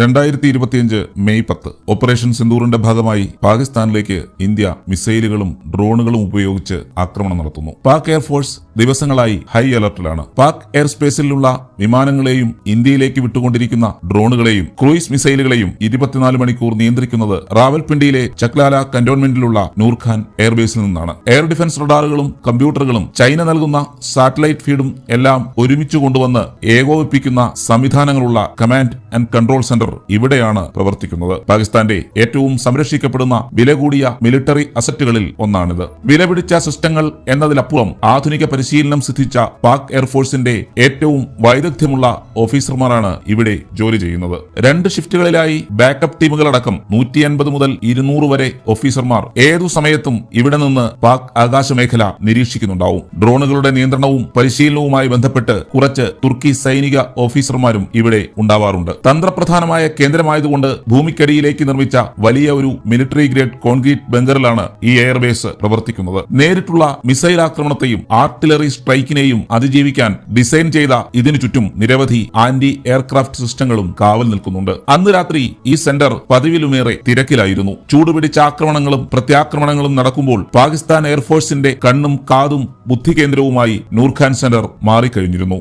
രണ്ടായിരത്തി ഇരുപത്തിയഞ്ച് മെയ് പത്ത് ഓപ്പറേഷൻ സിന്ദൂറിന്റെ ഭാഗമായി പാകിസ്ഥാനിലേക്ക് ഇന്ത്യ മിസൈലുകളും ഡ്രോണുകളും ഉപയോഗിച്ച് ആക്രമണം നടത്തുന്നു. പാക് എയർഫോഴ്സ് ദിവസങ്ങളായി ഹൈ അലർട്ടിലാണ്. പാക് എയർ സ്പേസിലുള്ള വിമാനങ്ങളെയും ഇന്ത്യയിലേക്ക് വിട്ടുകൊണ്ടിരിക്കുന്ന ഡ്രോണുകളെയും ക്രൂയിസ് മിസൈലുകളെയും ഇരുപത്തിനാല് മണിക്കൂർ നിയന്ത്രിക്കുന്നത് റാവൽപിണ്ടിയിലെ ചക്ലാല കന്റോൺമെന്റിലുള്ള നൂർഖാൻ എയർബേസിൽ നിന്നാണ്. എയർ ഡിഫൻസ് റഡാറുകളും കമ്പ്യൂട്ടറുകളും ചൈന നൽകുന്ന സാറ്റലൈറ്റ് ഫീഡും എല്ലാം ഒരുമിച്ച് കൊണ്ടുവന്ന് ഏകോപിപ്പിക്കുന്ന സംവിധാനങ്ങളുള്ള കമാൻഡ് ആൻഡ് കൺട്രോൾ സെന്റർ ഇവിടെയാണ് പ്രവർത്തിക്കുന്നത്. പാകിസ്ഥാന്റെ ഏറ്റവും സംരക്ഷിക്കപ്പെടുന്ന വില കൂടിയ മിലിറ്ററി അസറ്റുകളിൽ ഒന്നാണിത്. വിലപിടിച്ച സിസ്റ്റങ്ങൾ എന്നതിലപ്പുറം ആധുനിക പരിശീലനം സിദ്ധിച്ച പാക് എയർഫോഴ്സിന്റെ ഏറ്റവും വൈദഗ്ധ്യമുള്ള ഓഫീസർമാരാണ് ഇവിടെ ജോലി ചെയ്യുന്നത്. രണ്ട് ഷിഫ്റ്റുകളിലായി ബാക്കപ്പ് ടീമുകളടക്കം നൂറ്റി അൻപത് മുതൽ ഇരുന്നൂറ് വരെ ഓഫീസർമാർ ഏതു സമയത്തും ഇവിടെ നിന്ന് പാക് ആകാശമേഖല നിരീക്ഷിക്കുന്നുണ്ടാവും. ഡ്രോണുകളുടെ നിയന്ത്രണവും പരിശീലനവുമായി ബന്ധപ്പെട്ട് കുറച്ച് തുർക്കി സൈനിക ഓഫീസർമാരും ഇവിടെ ഉണ്ടാവാറുണ്ട്. തന്ത്രപ്രധാനമായ കേന്ദ്രമായതുകൊണ്ട് ഭൂമിക്കടിയിലേക്ക് നിർമ്മിച്ച വലിയ ഒരു മിലിറ്ററി ഗ്രേഡ് കോൺക്രീറ്റ് ബങ്കറിലാണ് ഈ എയർബേസ് പ്രവർത്തിക്കുന്നത്. നേരിട്ടുള്ള മിസൈൽ ആക്രമണത്തെയും ആർട്ടിലറി സ്ട്രൈക്കിനെയും അതിജീവിക്കാൻ ഡിസൈൻ ചെയ്ത ഇതിനു ചുറ്റും നിരവധി ആന്റി എയർക്രാഫ്റ്റ് സിസ്റ്റങ്ങളും കാവൽ നിൽക്കുന്നുണ്ട്. അന്ന് രാത്രി ഈ സെന്റർ പതിവിലുമേറെ തിരക്കിലായിരുന്നു. ചൂടുപിടിച്ച ആക്രമണങ്ങളും പ്രത്യാക്രമണങ്ങളും നടക്കുമ്പോൾ പാകിസ്ഥാൻ എയർഫോഴ്സിന്റെ കണ്ണും കാതും ബുദ്ധികേന്ദ്രവുമായി നൂർഖാൻ സെന്റർ മാറിക്കഴിഞ്ഞിരുന്നു.